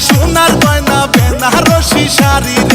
সোনার গয়না বেনারসি শাড়ি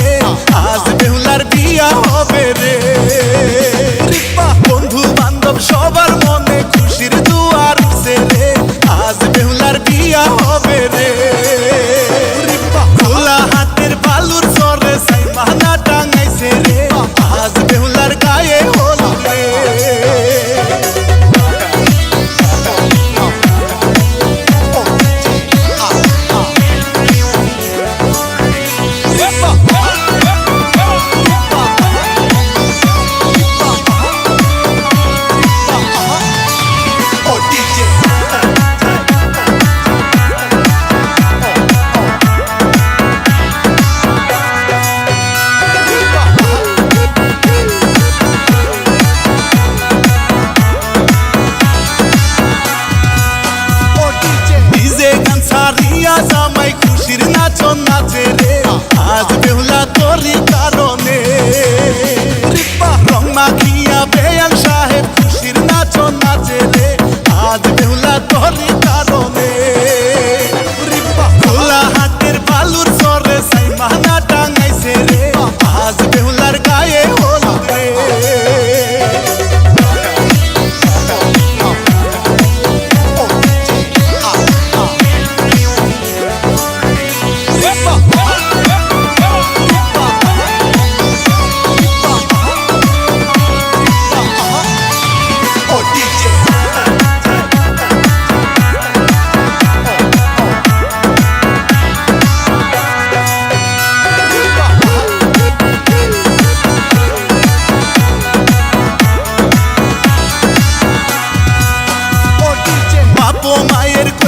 Hayır